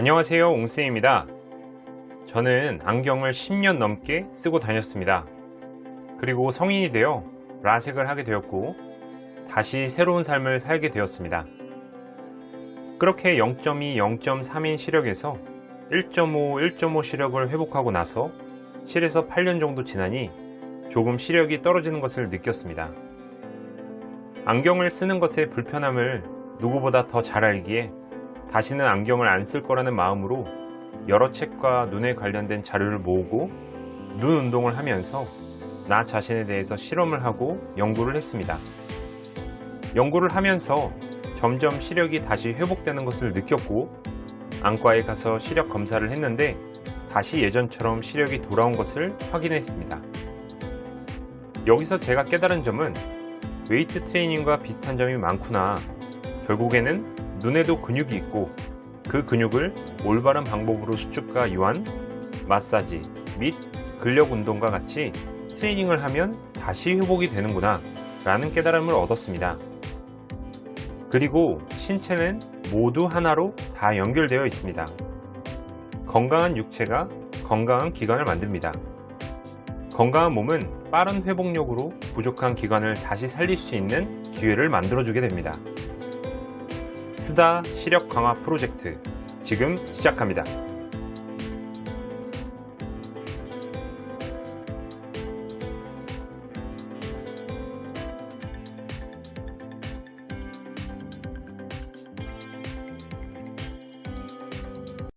안녕하세요 옹쌤입니다. 저는 안경을 10년 넘게 쓰고 다녔습니다. 그리고 성인이 되어 라섹을 하게 되었고 다시 새로운 삶을 살게 되었습니다. 그렇게 0.2, 0.3인 시력에서 1.5, 1.5 시력을 회복하고 나서 7에서 8년 정도 지나니 조금 시력이 떨어지는 것을 느꼈습니다. 안경을 쓰는 것의 불편함을 누구보다 더 잘 알기에 다시는 안경을 안 쓸 거라는 마음으로 여러 책과 눈에 관련된 자료를 모으고 눈 운동을 하면서 나 자신에 대해서 실험을 하고 연구를 했습니다. 연구를 하면서 점점 시력이 다시 회복되는 것을 느꼈고 안과에 가서 시력 검사를 했는데 다시 예전처럼 시력이 돌아온 것을 확인했습니다. 여기서 제가 깨달은 점은 웨이트 트레이닝과 비슷한 점이 많구나. 결국에는 눈에도 근육이 있고 그 근육을 올바른 방법으로 수축과 유한, 마사지 및 근력 운동과 같이 트레이닝을 하면 다시 회복이 되는구나 라는 깨달음을 얻었습니다. 그리고 신체는 모두 하나로 다 연결되어 있습니다. 건강한 육체가 건강한 기관을 만듭니다. 건강한 몸은 빠른 회복력으로 부족한 기관을 다시 살릴 수 있는 기회를 만들어주게 됩니다. 스다 시력 강화 프로젝트 지금 시작합니다.